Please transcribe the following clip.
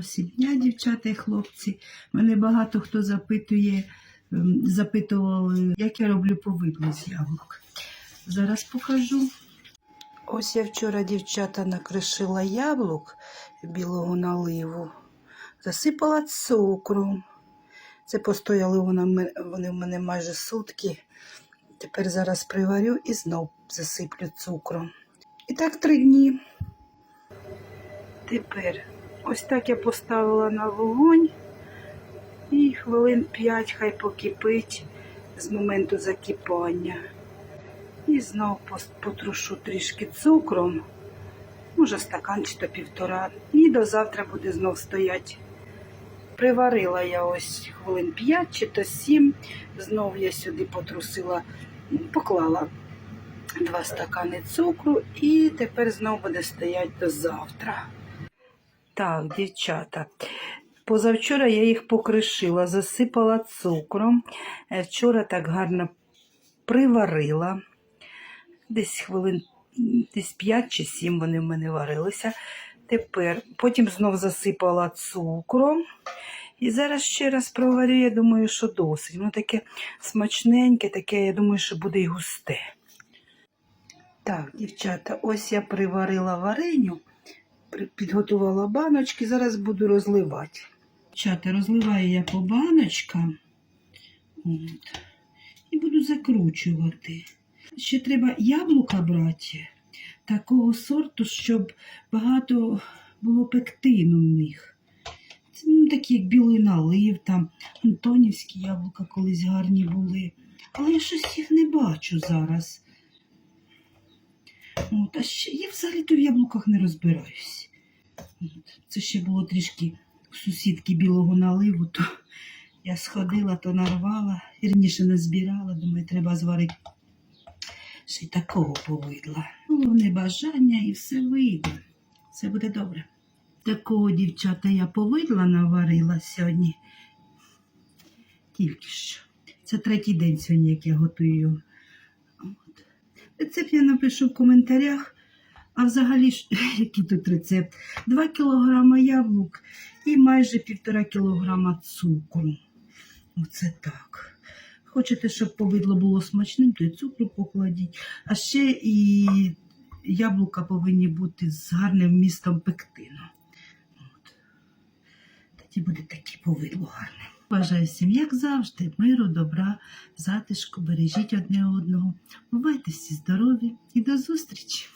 всім дня, дівчата і хлопці. Мене багато хто запитує, ем, запитували, як я роблю повидло з яблук. Зараз покажу. Ось я вчора, дівчата, накришила яблук білого наливу, засипала цукром. Це постояли вони в мене майже сутки. Тепер зараз приварю і знов засиплю цукром. І так три дні. Тепер ось так я поставила на вогонь і хвилин 5 хай покипить з моменту закипання. І знов потрушу трішки цукром, може стакан чи то півтора. І до завтра буде знов стояти. Приварила я ось хвилин 5 чи то 7. Знов я сюди потрусила, поклала два стакани цукру і тепер знов буде стояти до завтра. Так, дівчата. Позавчора я їх покришила, засипала цукром. Е, Вчора так гарно приварила. Десь хвилин десь 5 чи 7 вони в мене варилися. Тепер потім знов засипала цукром. І зараз ще раз проварю, я думаю, що досить. Воно таке смачненьке, таке, я думаю, що буде й густе. Так, дівчата, ось я приварила вареню, підготувала баночки, зараз буду розливати. Дівчата, розливаю я по баночкам. От. І буду закручувати. Ще треба яблука брати такого сорту, щоб багато було пектину в них. Це ну, такі, як білий налив, там антонівські яблука колись гарні були. Але я щось їх не бачу зараз. От, а ще я взагалі-то в яблуках не розбираюсь. Це ще було трішки сусідки білого наливу, то я сходила, то нарвала, вірніше назбирала, думаю, треба зварити ще й такого повидла. Головне бажання і все вийде. Все буде добре. Такого, дівчата, я повидла наварила сьогодні. Тільки що. Це третій день сьогодні, як я готую. От. Рецепт я напишу в коментарях. А взагалі, який тут рецепт? 2 кг яблук і майже 1,5 кг цукру. Оце так. Хочете, щоб повидло було смачним, то і цукру покладіть. А ще і яблука повинні бути з гарним вмістом пектину. От. Тоді буде таке повидло гарне. Бажаю всім, як завжди, миру, добра, затишку, бережіть одне одного. Бувайте всі здорові і до зустрічі!